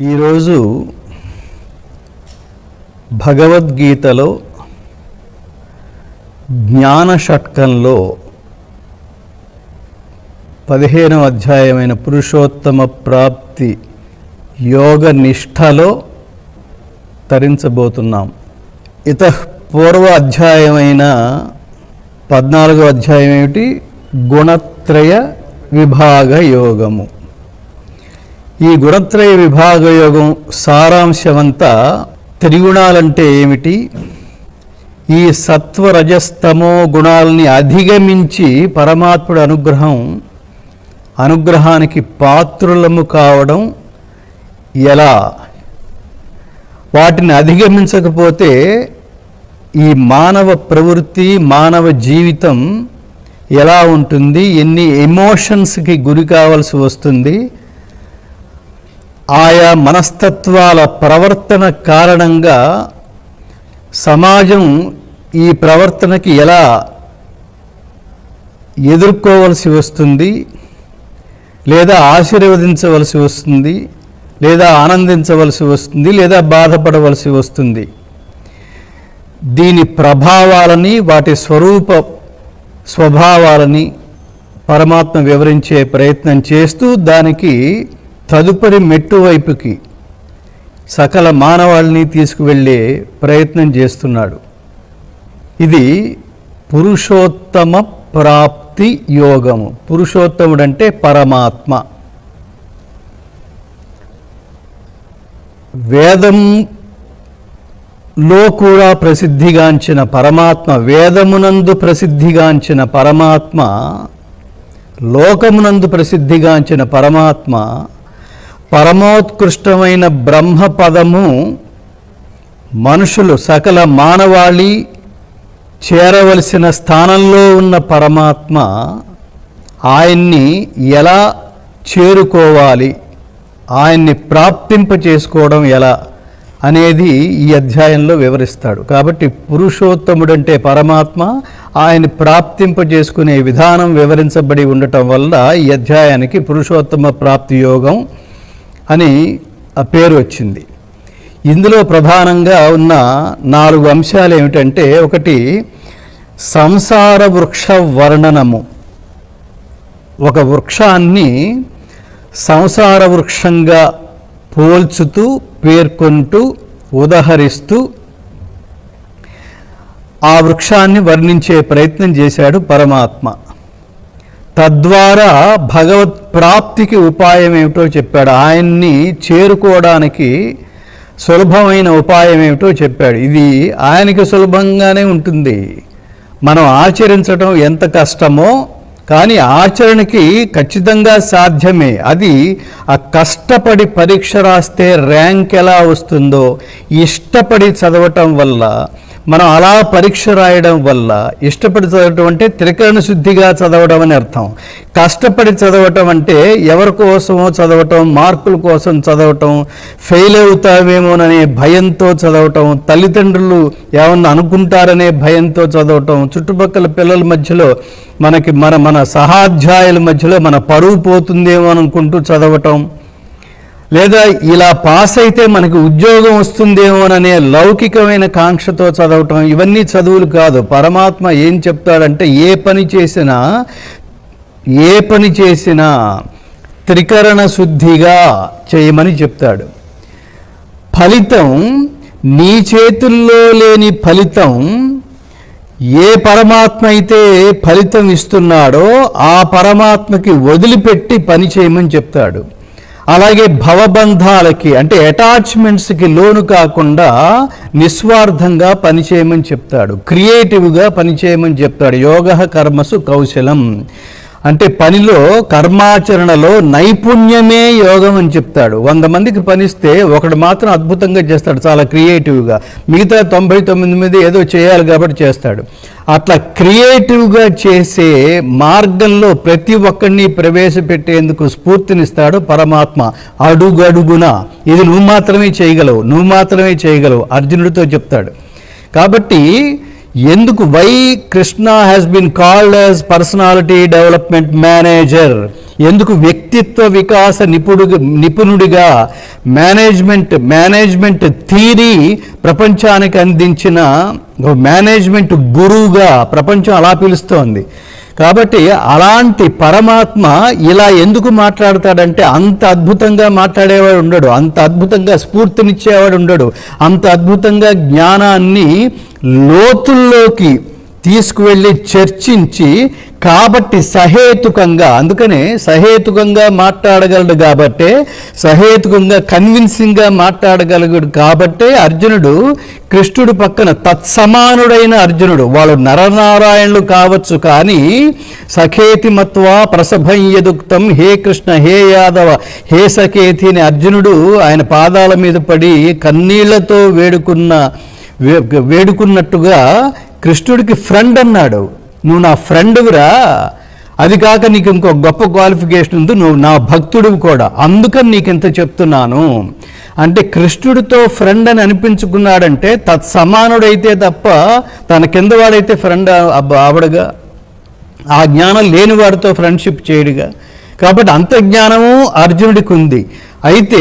ఈరోజు భగవద్గీతలో జ్ఞాన షట్కంలో పదిహేనవ అధ్యాయమైన పురుషోత్తమ ప్రాప్తి యోగ నిష్ఠలో తరించబోతున్నాం. ఇత పూర్వ అధ్యాయమైన పద్నాలుగో అధ్యాయం ఏమిటి? గుణత్రయ విభాగ యోగము. ఈ గుణత్రయ విభాగ యోగం సారాంశమంతా త్రిగుణాలంటే ఏమిటి? ఈ సత్వరజస్తమో గుణాలని అధిగమించి పరమాత్ముడి అనుగ్రహం అనుగ్రహానికి పాత్రులము కావడం ఎలా? వాటిని అధిగమించకపోతే ఈ మానవ ప్రవృత్తి మానవ జీవితం ఎలా ఉంటుంది? ఎన్ని ఎమోషన్స్కి గురి కావాల్సి వస్తుంది? ఆయా మనస్తత్వాల ప్రవర్తన కారణంగా సమాజం ఈ ప్రవర్తనకి ఎలా ఎదుర్కోవలసి వస్తుంది లేదా ఆశీర్వదించవలసి వస్తుంది లేదా ఆనందించవలసి వస్తుంది లేదా బాధపడవలసి వస్తుంది. దీని ప్రభావాలని వాటి స్వరూప స్వభావాలని పరమాత్మ వివరించే ప్రయత్నం చేస్తూ దానికి తదుపరి మెట్టు వైపుకి సకల మానవాళిని తీసుకువెళ్ళే ప్రయత్నం చేస్తున్నాడు. ఇది పురుషోత్తమ ప్రాప్తి యోగము. పురుషోత్తముడంటే పరమాత్మ. వేదంలో కూడా ప్రసిద్ధిగాంచిన పరమాత్మ వేదమునందు ప్రసిద్ధిగాంచిన పరమాత్మ లోకమునందు ప్రసిద్ధిగాంచిన పరమాత్మ పరమోత్కృష్టమైన బ్రహ్మ పదము మనుషులు సకల మానవాళి చేరవలసిన స్థానంలో ఉన్న పరమాత్మ ఆయన్ని ఎలా చేరుకోవాలి ఆయన్ని ప్రాప్తింప చేసుకోవడం ఎలా అనేది ఈ అధ్యాయంలో వివరిస్తాడు. కాబట్టి పురుషోత్తముడంటే పరమాత్మ ఆయన ప్రాప్తింప చేసుకునే విధానం వివరించబడి ఉండటం వల్ల ఈ అధ్యాయానికి పురుషోత్తమ ప్రాప్తి యోగం అని ఆ పేరు వచ్చింది. ఇందులో ప్రధానంగా ఉన్న నాలుగు అంశాలు ఏమిటంటే ఒకటి సంసార వృక్ష వర్ణనము. ఒక వృక్షాన్ని సంసార వృక్షంగా పోల్చుతూ పేర్కొంటూ ఉదహరిస్తూ ఆ వృక్షాన్ని వర్ణించే ప్రయత్నం చేశాడు పరమాత్మ. తద్వారా భగవత్ ప్రాప్తికి ఉపాయం ఏమిటో చెప్పాడు. ఆయన్ని చేరుకోవడానికి సులభమైన ఉపాయం ఏమిటో చెప్పాడు. ఇది ఆయనకి సులభంగానే ఉంటుంది. మనం ఆచరించడం ఎంత కష్టమో కానీ ఆచరణకి ఖచ్చితంగా సాధ్యమే. అది ఆ కష్టపడి పరీక్ష రాస్తే ర్యాంక్ ఎలా వస్తుందో ఇష్టపడి చదవటం వల్ల మనం అలా పరీక్ష రాయడం వల్ల ఇష్టపడి చదవటం అంటే త్రికరణ శుద్ధిగా చదవడం అని అర్థం. కష్టపడి చదవటం అంటే ఎవరి కోసమో చదవటం మార్కుల కోసం చదవటం ఫెయిల్ అవుతావేమోననే భయంతో చదవటం తల్లిదండ్రులు ఏమన్నా అనుకుంటారనే భయంతో చదవటం చుట్టుపక్కల పిల్లల మధ్యలో మనకి మన మన సహాధ్యాయుల మధ్యలో మన పరువు పోతుందేమో అనుకుంటూ చదవటం లేదా ఇలా పాస్ అయితే మనకి ఉద్యోగం వస్తుందేమోననే లౌకికమైన కాంక్షతో చదవటం ఇవన్నీ చదువులు కాదు. పరమాత్మ ఏం చెప్తాడంటే ఏ పని చేసినా ఏ పని చేసినా త్రికరణ శుద్ధిగా చేయమని చెప్తాడు. ఫలితం నీ చేతుల్లో లేని ఫలితం ఏ పరమాత్మ అయితే ఫలితం ఇస్తున్నాడో ఆ పరమాత్మకి వదిలిపెట్టి పని చేయమని చెప్తాడు. అలాగే భవబంధాలకి అంటే అటాచ్మెంట్స్కి లోను కాకుండా నిస్వార్థంగా పనిచేయమని చెప్తాడు. క్రియేటివ్గా పనిచేయమని చెప్తాడు. యోగ కర్మసు కౌశలం. అంటే పనిలో కర్మాచరణలో నైపుణ్యమే యోగం అని చెప్తాడు. వంద మందికి పనిస్తే ఒకడు మాత్రం అద్భుతంగా చేస్తాడు. చాలా క్రియేటివ్గా. మిగతా తొంభై తొమ్మిది మంది ఏదో చేయాలి కాబట్టి చేస్తాడు. అట్లా క్రియేటివ్గా చేసే మార్గంలో ప్రతి ఒక్కరిని ప్రవేశపెట్టేందుకు స్ఫూర్తినిస్తాడు పరమాత్మ. అడుగడుగున. ఇది నువ్వు మాత్రమే చేయగలవు. నువ్వు మాత్రమే చేయగలవు. అర్జునుడితో చెప్తాడు. కాబట్టి ఎందుకు why Krishna has been called as personality development manager ఎందుకు వ్యక్తిత్వ వికాస నిపుణుడు నిపుణుడిగా మేనేజ్మెంట్ మేనేజ్మెంట్ థీరీ ప్రపంచానికి అందించిన మేనేజ్మెంట్ గురువుగా ప్రపంచం అలా పిలుస్తోంది. కాబట్టి అలాంటి పరమాత్మ ఇలా ఎందుకు మాట్లాడతాడంటే అంత అద్భుతంగా మాట్లాడేవాడు ఉండడు అంత అద్భుతంగా స్ఫూర్తినిచ్చేవాడు ఉండడు అంత అద్భుతంగా జ్ఞానాన్ని లోతుల్లోకి తీసుకువెళ్ళి చర్చించి కాబట్టి సహేతుకంగా అందుకనే సహేతుకంగా మాట్లాడగలడు కాబట్టే సహేతుకంగా కన్విన్సింగ్గా మాట్లాడగలడు కాబట్టే అర్జునుడు కృష్ణుడు పక్కన తత్సమానుడైన అర్జునుడు. వాళ్ళు నరనారాయణులు కావచ్చు కానీ సఖేతి ప్రసభయ్యదుక్తం యదుక్తం హే కృష్ణ హే యాదవ హే సఖేతి అని అర్జునుడు ఆయన పాదాల మీద పడి కన్నీళ్ళతో వేడుకున్న వే- వేడుకున్నట్టుగా కృష్ణుడికి ఫ్రెండ్ అన్నాడు. నువ్వు నా ఫ్రెండ్విరా అది కాక నీకు ఇంకో గొప్ప క్వాలిఫికేషన్ ఉంది. నువ్వు నా భక్తుడివి కూడా. అందుకని నీకు ఇంత చెప్తున్నాను. అంటే కృష్ణుడితో ఫ్రెండ్ అని అనిపించుకున్నాడంటే తత్సమానుడైతే తప్ప తన కింద వాడైతే ఫ్రెండ్ ఆవిడగా. ఆ జ్ఞానం లేని వాడితో ఫ్రెండ్షిప్ చేయడుగా. కాబట్టి అంత జ్ఞానము అర్జునుడికి ఉంది. అయితే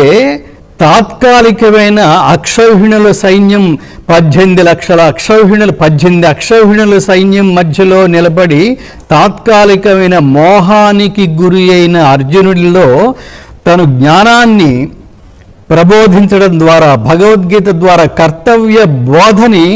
తాత్కాలికమైన అక్షౌహిణుల సైన్యం పద్దెనిమిది లక్షల అక్షౌహిణులు పద్దెనిమిది అక్షౌహిణుల సైన్యం మధ్యలో నిలబడి తాత్కాలికమైన మోహానికి గురి అయిన అర్జునుడిలో తను జ్ఞానాన్ని ప్రబోధించడం ద్వారా భగవద్గీత ద్వారా కర్తవ్య బోధని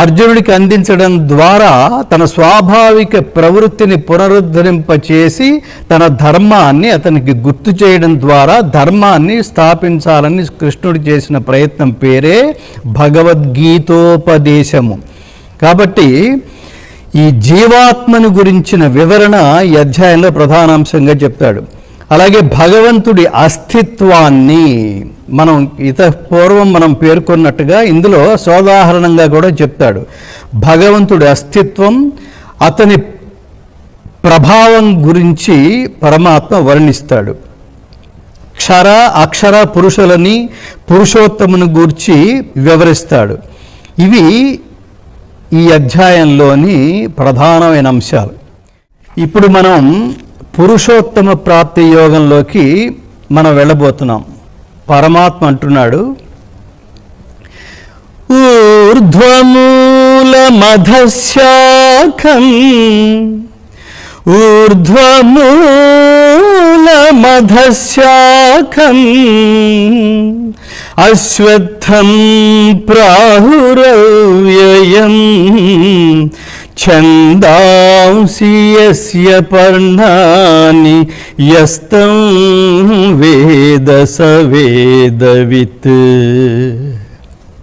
అర్జునుడికి అందించడం ద్వారా తన స్వాభావిక ప్రవృత్తిని పునరుద్ధరింపచేసి తన ధర్మాన్ని అతనికి గుర్తు చేయడం ద్వారా ధర్మాన్ని స్థాపించాలని కృష్ణుడు చేసిన ప్రయత్నం పేరే భగవద్గీతోపదేశము. కాబట్టి ఈ జీవాత్మను గురించిన వివరణ ఈ అధ్యాయంలో ప్రధానాంశంగా చెప్తాడు. అలాగే భగవంతుడి అస్తిత్వాన్ని మనం ఇత పూర్వం మనం పేర్కొన్నట్టుగా ఇందులో సోదాహరణంగా కూడా చెప్తాడు. భగవంతుడి అస్తిత్వం అతని ప్రభావం గురించి పరమాత్మ వర్ణిస్తాడు. క్షర అక్షర పురుషులని పురుషోత్తమును గూర్చి వివరిస్తాడు. ఇవి ఈ అధ్యాయంలోని ప్రధానమైన అంశాలు. ఇప్పుడు మనం పురుషోత్తమ ప్రాప్తి యోగంలోకి మనం వెళ్ళబోతున్నాం. పరమాత్మ అంటున్నాడు ఊర్ధ్వమూలమధశాఖం ఊర్ధ్వమూలమధశాఖం అశ్వత్థం ప్రాహురవ్యయం ఛందాంసి యస్య పర్ణాని యస్తం వేద స వేదవిత్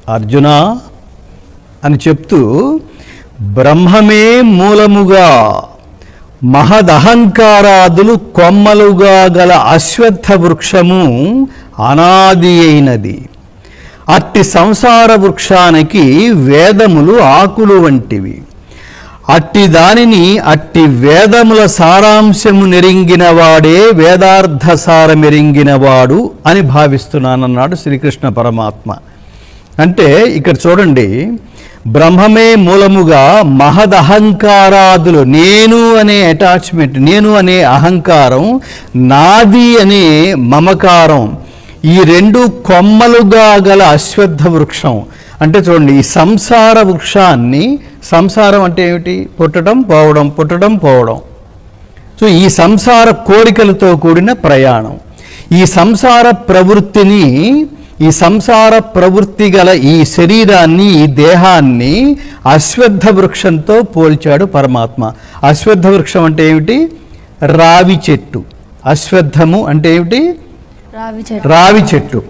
అర్జున అని చెప్తూ బ్రహ్మమే మూలముగా మహదహంకారాదులు కొమ్మలుగా గల అశ్వత్థ వృక్షము అనాది అయినది. అట్టి సంసార వృక్షానికి వేదములు ఆకులు వంటివి. అట్టి దానిని అట్టి వేదముల సారాంశము నెరింగిన వాడే వేదార్థ సారమెరింగినవాడు అని భావిస్తున్నానన్నాడు శ్రీకృష్ణ పరమాత్మ. అంటే ఇక్కడ చూడండి బ్రహ్మమే మూలముగా మహదహంకారాదులు నేను అనే అటాచ్మెంట్ నేను అనే అహంకారం నాది అనే మమకారం ఈ రెండు కొమ్మలుగా గల అశ్వత్థ వృక్షం అంటే చూడండి ఈ సంసార వృక్షాన్ని సంసారం అంటే ఏమిటి? పుట్టడం పోవడం పుట్టడం పోవడం. సో ఈ సంసార కోరికలతో కూడిన ప్రయాణం. ఈ సంసార ప్రవృత్తిని ఈ సంసార ప్రవృత్తి గల ఈ శరీరాన్ని ఈ దేహాన్ని అశ్వత్థ వృక్షంతో పోల్చాడు పరమాత్మ. అశ్వత్థ వృక్షం అంటే ఏమిటి? రావి చెట్టు. అశ్వత్థము అంటే ఏమిటి? రావి చెట్టు. రావి చెట్టు.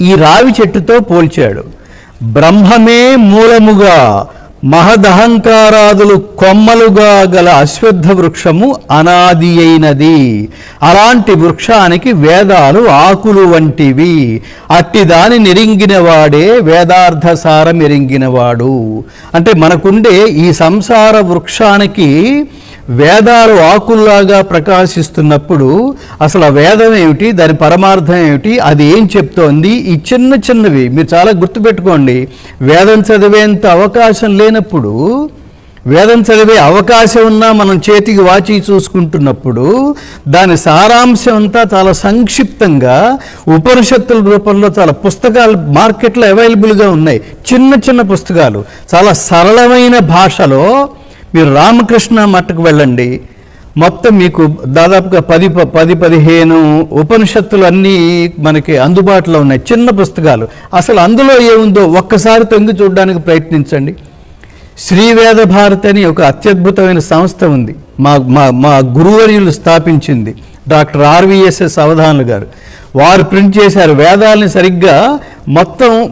ఈ రావి చెట్టుతో పోల్చాడు. బ్రహ్మమే మూలముగా మహదహంకారాదులు కొమ్మలుగా గల అశ్వత్థ వృక్షము అనాది అయినది. అలాంటి వృక్షానికి వేదాలు ఆకులు వంటివి. అట్టి దాని నిరింగినవాడే వేదార్థ సారం ఎరింగినవాడు. అంటే మనకుండే ఈ సంసార వృక్షానికి వేదాలు ఆకుల్లాగా ప్రకాశిస్తున్నప్పుడు అసలు ఆ వేదం ఏమిటి దాని పరమార్థం ఏమిటి అది ఏం చెప్తోంది? ఈ చిన్న చిన్నవి మీరు చాలా గుర్తుపెట్టుకోండి. వేదం చదివేంత అవకాశం లేనప్పుడు వేదం చదివే అవకాశం ఉన్నా మనం చేతికి వాచి చూసుకుంటున్నప్పుడు దాని సారాంశం అంతా చాలా సంక్షిప్తంగా ఉపనిషత్తుల రూపంలో చాలా పుస్తకాలు మార్కెట్లో అవైలబుల్గా ఉన్నాయి. చిన్న చిన్న పుస్తకాలు. చాలా సరళమైన భాషలో మీరు రామకృష్ణ మట్టకు వెళ్ళండి. మొత్తం మీకు దాదాపుగా పది ప- పది పదిహేను ఉపనిషత్తులు అన్నీ మనకి అందుబాటులో ఉన్నాయి. చిన్న పుస్తకాలు. అసలు అందులో ఏముందో ఒక్కసారి తొంగి చూడడానికి ప్రయత్నించండి. శ్రీవేద భారతి అని ఒక అత్యద్భుతమైన సంస్థ ఉంది. మా మా మా గురువర్యులు స్థాపించింది. డాక్టర్ ఆర్వీఎస్ఎస్ అవధానులు గారు. వారు ప్రింట్ చేశారు వేదాలని సరిగ్గా. మొత్తం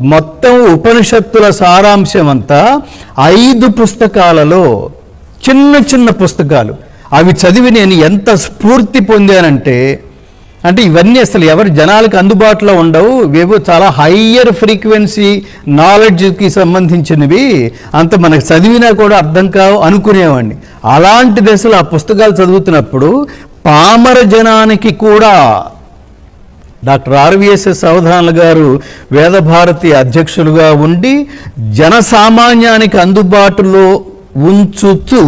మొత్తం ఉపనిషత్తుల సారాంశం అంతా ఐదు పుస్తకాలలో చిన్న చిన్న పుస్తకాలు. అవి చదివి నేను ఎంత స్ఫూర్తి పొందానంటే అంటే ఇవన్నీ అసలు ఎవరి జనాలకు అందుబాటులో ఉండవు. ఇవేవో చాలా హయ్యర్ ఫ్రీక్వెన్సీ నాలెడ్జ్కి సంబంధించినవి. అంత మనకు చదివినా కూడా అర్థం కావు అనుకునేవాడిని. అలాంటి దశలో ఆ పుస్తకాలు చదువుతున్నప్పుడు పామర జనానికి కూడా డాక్టర్ ఆర్విఎస్ఎస్ అవధానుల గారు వేదభారతి అధ్యక్షులుగా ఉండి జనసామాన్యానికి అందుబాటులో ఉంచుతూ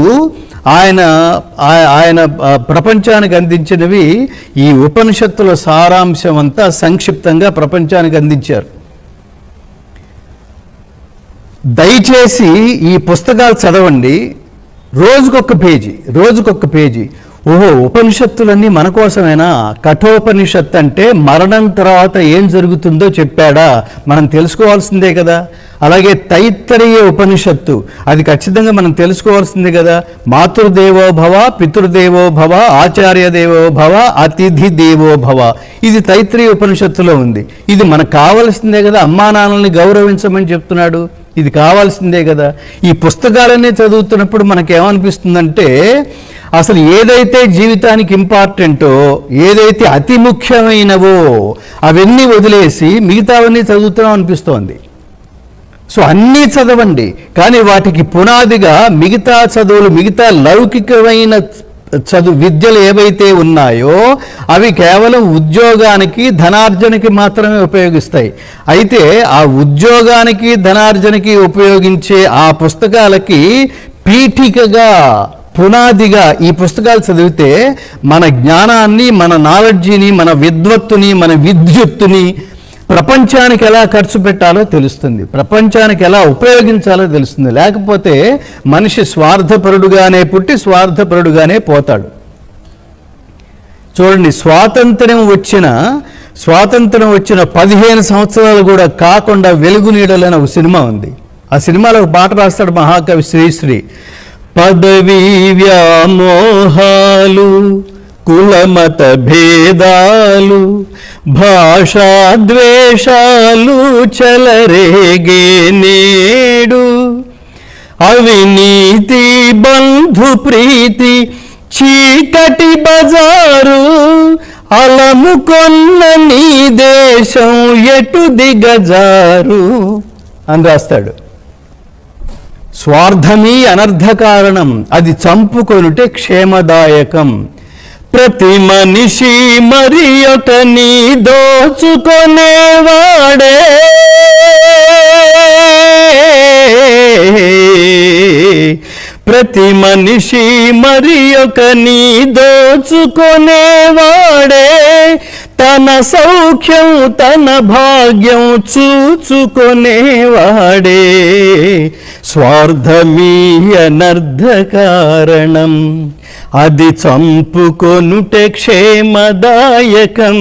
ఆయన ఆయన ప్రపంచానికి అందించినవి ఈ ఉపనిషత్తుల సారాంశం అంతా సంక్షిప్తంగా ప్రపంచానికి అందించారు. దయచేసి ఈ పుస్తకాలు చదవండి. రోజుకొక పేజీ రోజుకొక పేజీ. ఓహో ఉపనిషత్తులన్నీ మన కోసమేనా? కఠోపనిషత్ అంటే మరణం తర్వాత ఏం జరుగుతుందో చెప్పాడా? మనం తెలుసుకోవాల్సిందే కదా. అలాగే తైత్తరీయ ఉపనిషత్తు అది ఖచ్చితంగా మనం తెలుసుకోవాల్సిందే కదా. మాతృదేవో భవ పితృదేవో భవ ఆచార్య దేవో భవ అతిథి దేవో భవ. ఇది తైత్రీయ ఉపనిషత్తులో ఉంది. ఇది మనకు కావలసిందే కదా అమ్మా నాన్నల్ని గౌరవించమని చెప్తున్నాడు. ఇది కావాల్సిందే కదా. ఈ పుస్తకాలన్నీ చదువుతున్నప్పుడు మనకేమనిపిస్తుందంటే అసలు ఏదైతే జీవితానికి ఇంపార్టెంటో ఏదైతే అతి ముఖ్యమైనవో అవన్నీ వదిలేసి మిగతావన్నీ చదువుతున్నాం అనిపిస్తోంది. సో అన్నీ చదవండి. కానీ వాటికి పునాదిగా మిగతా చదువులు మిగతా లౌకికమైన చదువు విద్యలు ఏవైతే ఉన్నాయో అవి కేవలం ఉద్యోగానికి ధనార్జనకి మాత్రమే ఉపయోగిస్తాయి. అయితే ఆ ఉద్యోగానికి ధనార్జనకి ఉపయోగించే ఆ పుస్తకాలకి పీఠికగా పునాదిగా ఈ పుస్తకాలు చదివితే మన జ్ఞానాన్ని మన నాలెడ్జిని మన విద్వత్తుని మన విద్యుత్తుని ప్రపంచానికి ఎలా ఖర్చు పెట్టాలో తెలుస్తుంది. ప్రపంచానికి ఎలా ఉపయోగించాలో తెలుస్తుంది. లేకపోతే మనిషి స్వార్థపరుడుగానే పుట్టి స్వార్థపరుడుగానే పోతాడు. చూడండి స్వాతంత్ర్యం వచ్చిన స్వాతంత్ర్యం వచ్చిన పదిహేను సంవత్సరాలు కూడా కాకుండా వెలుగు నీడలని ఒక సినిమా ఉంది. ఆ సినిమాలో ఒక పాట రాస్తాడు మహాకవి శ్రీశ్రీ. పదవీ వ్యామోహాలు కులమత భేదాలు భాషాద్వేషాలు చలరేగే నేడు అవినీతి బంధు ప్రీతి చీకటి బజారు అలముకొన్న నీ దేశం ఎటు దిగజారు అని రాస్తాడు. స్వార్థమీ అనర్థ కారణం అది చంపుకొనుటే క్షేమదాయకం. ప్రతి మనిషి మరి ఒకని నీ దోచుకొనేవాడే. ప్రతి మనిషి మరి ఒకని నీ దోచుకొనేవాడే. తన సౌఖ్యం తన భాగ్యం చూచుకొనేవాడే. స్వార్థమీ అనర్థ కారణం అది చంపుకొనుటే క్షేమదాయకం.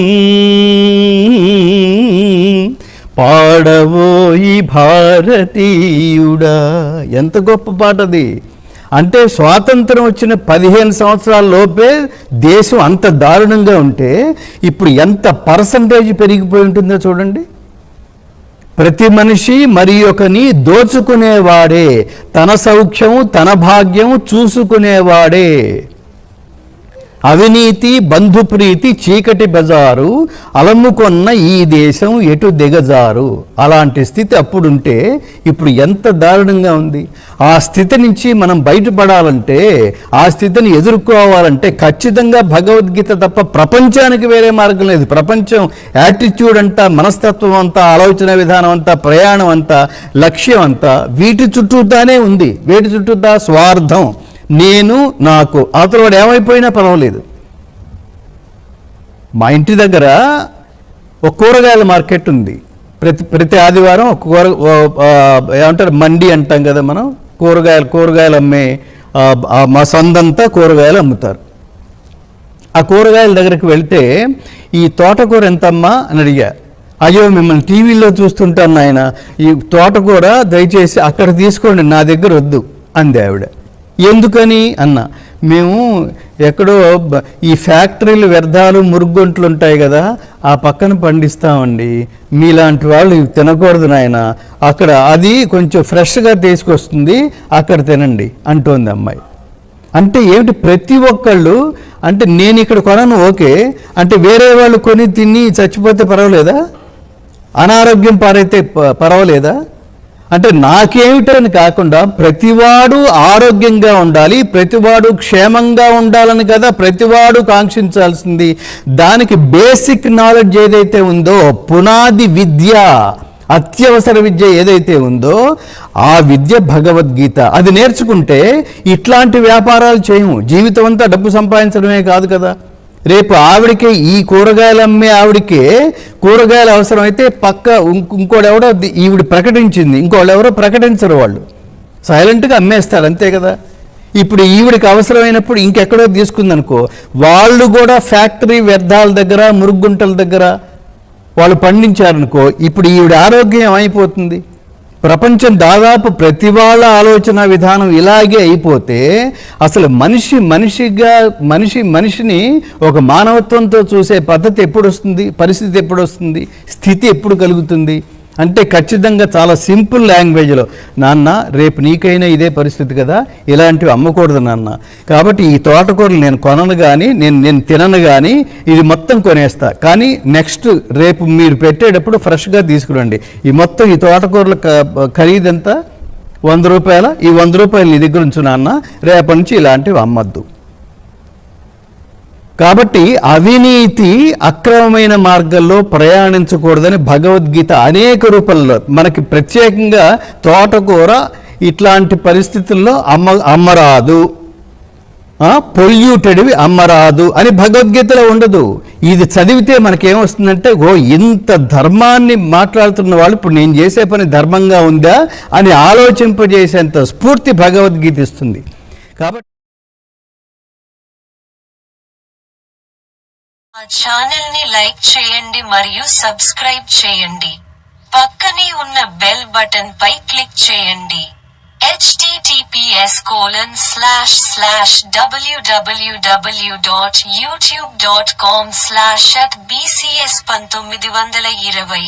పాడవోయి భారతీయుడా. ఎంత గొప్ప పాటది. అంటే స్వాతంత్రం వచ్చిన పదిహేను సంవత్సరాల లోపే దేశం అంత దారుణంగా ఉంటే ఇప్పుడు ఎంత పర్సంటేజ్ పెరిగిపోయి ఉంటుందో చూడండి. ప్రతి మనిషి మరి ఒకని దోచుకునేవాడే తన సౌఖ్యం తన భాగ్యం చూసుకునేవాడే. అవినీతి బంధుప్రీతి చీకటి బజారు అలముకొన్న ఈ దేశం ఎటు దిగజారు? అలాంటి స్థితి అప్పుడుంటే ఇప్పుడు ఎంత దారుణంగా ఉంది. ఆ స్థితి నుంచి మనం బయటపడాలంటే ఆ స్థితిని ఎదుర్కోవాలంటే ఖచ్చితంగా భగవద్గీత తప్ప ప్రపంచానికి వేరే మార్గం లేదు. ప్రపంచం యాటిట్యూడ్ అంతా మనస్తత్వం అంతా ఆలోచన విధానం అంతా ప్రయాణం అంతా లక్ష్యం అంతా వీటి చుట్టూతానే ఉంది. వీటి చుట్టూతా స్వార్థం. నేను నాకు అవతల వాడు ఏమైపోయినా పర్వాలేదు. మా ఇంటి దగ్గర ఒక కూరగాయల మార్కెట్ ఉంది. ప్రతి ప్రతి ఆదివారం ఒక కూర ఏమంటారు? మండి అంటాం కదా మనం? కూరగాయలు కూరగాయలు అమ్మే మా సొందంతా కూరగాయలు అమ్ముతారు. ఆ కూరగాయల దగ్గరికి వెళ్తే ఈ తోటకూర ఎంతమ్మా అని అడిగా. అయ్యో మిమ్మల్ని టీవీలో చూస్తుంటాను నాయన. ఈ తోటకూర దయచేసి అక్కడ తీసుకోండి నా దగ్గర వద్దు అంది ఆవిడ. ఎందుకని అన్న మేము ఎక్కడో ఈ ఫ్యాక్టరీలు వ్యర్థాలు మురుగ్గొంట్లు ఉంటాయి కదా ఆ పక్కన పండిస్తామండి. మీలాంటి వాళ్ళు తినకూడదు నాయన. అక్కడ అది కొంచెం ఫ్రెష్గా తీసుకొస్తుంది అక్కడ తినండి అంటోంది అమ్మాయి. అంటే ఏమిటి ప్రతి ఒక్కళ్ళు అంటే నేను ఇక్కడ కొనను ఓకే. అంటే వేరే వాళ్ళు కొని తిని చచ్చిపోతే పర్వాలేదా? అనారోగ్యం పారైతే ప- పర్వాలేదా? అంటే నాకేమిటని కాకుండా ప్రతివాడు ఆరోగ్యంగా ఉండాలి ప్రతివాడు క్షేమంగా ఉండాలని కదా ప్రతివాడు కాంక్షించాల్సింది. దానికి బేసిక్ నాలెడ్జ్ ఏదైతే ఉందో పునాది విద్య అత్యవసర విద్య ఏదైతే ఉందో ఆ విద్య భగవద్గీత. అది నేర్చుకుంటే ఇట్లాంటి వ్యాపారాలు చేయము. జీవితం అంతా డబ్బు సంపాదించడమే కాదు కదా. రేపు ఆవిడకి ఈ కూరగాయలు అమ్మే ఆవిడకే కూరగాయలు అవసరమైతే పక్క ఇంకోడెవడో ఈవిడ ప్రకటించింది. ఇంకోళ్ళు ఎవరో ప్రకటించరు వాళ్ళు. సైలెంట్గా అమ్మేస్తారు అంతే కదా. ఇప్పుడు ఈవిడికి అవసరమైనప్పుడు ఇంకెక్కడో తీసుకుందనుకో వాళ్ళు కూడా ఫ్యాక్టరీ వ్యర్థాల దగ్గర మురుగుంటల దగ్గర వాళ్ళు పండించారనుకో ఇప్పుడు ఈవిడ ఆరోగ్యం ఏమైపోతుంది? ప్రపంచం దాదాపు ప్రతి వాళ్ళ ఆలోచన విధానం ఇలాగే అయిపోతే అసలు మనిషి మనిషిగా మనిషి మనిషిని ఒక మానవత్వంతో చూసే పద్ధతి ఎప్పుడు వస్తుంది? పరిస్థితి ఎప్పుడు వస్తుంది? స్థితి ఎప్పుడు కలుగుతుంది? అంటే ఖచ్చితంగా చాలా సింపుల్ లాంగ్వేజ్లో నాన్న రేపు నీకైనా ఇదే పరిస్థితి కదా ఇలాంటివి అమ్మకూడదు నాన్న. కాబట్టి ఈ తోటకూరలు నేను కొనను కానీ నేను నేను తినను కానీ ఇది మొత్తం కొనేస్తా. కానీ నెక్స్ట్ రేపు మీరు పెట్టేటప్పుడు ఫ్రెష్గా తీసుకురండి. ఈ మొత్తం ఈ తోటకూరల ఖరీదంతా వంద రూపాయల? ఈ వంద రూపాయలు నీ దగ్గర ఉంచు నాన్న. రేపటి నుంచి ఇలాంటివి అమ్మద్దు. కాబట్టి అవినీతి అక్రమమైన మార్గంలో ప్రయాణించకూడదని భగవద్గీత అనేక రూపంలో మనకి ప్రత్యేకంగా తోటకూర ఇట్లాంటి పరిస్థితుల్లో అమ్మ అమ్మరాదు. పొల్యూటెడ్వి అమ్మరాదు అని భగవద్గీతలో ఉండదు. ఇది చదివితే మనకేమొస్తుందంటే ఓ ఇంత ధర్మాన్ని మాట్లాడుతున్న వాళ్ళు ఇప్పుడు నేను చేసే పని ధర్మంగా ఉందా అని ఆలోచింపజేసేంత స్ఫూర్తి భగవద్గీత ఇస్తుంది. కాబట్టి మా ఛానల్ని లైక్ చేయండి మరియు సబ్స్క్రైబ్ చేయండి. పక్కనే ఉన్న బెల్ బటన్ పై క్లిక్ చేయండి. https colon slash slash www dot YouTube dot com slash at BCS పంతొమ్మిది వందల ఇరవై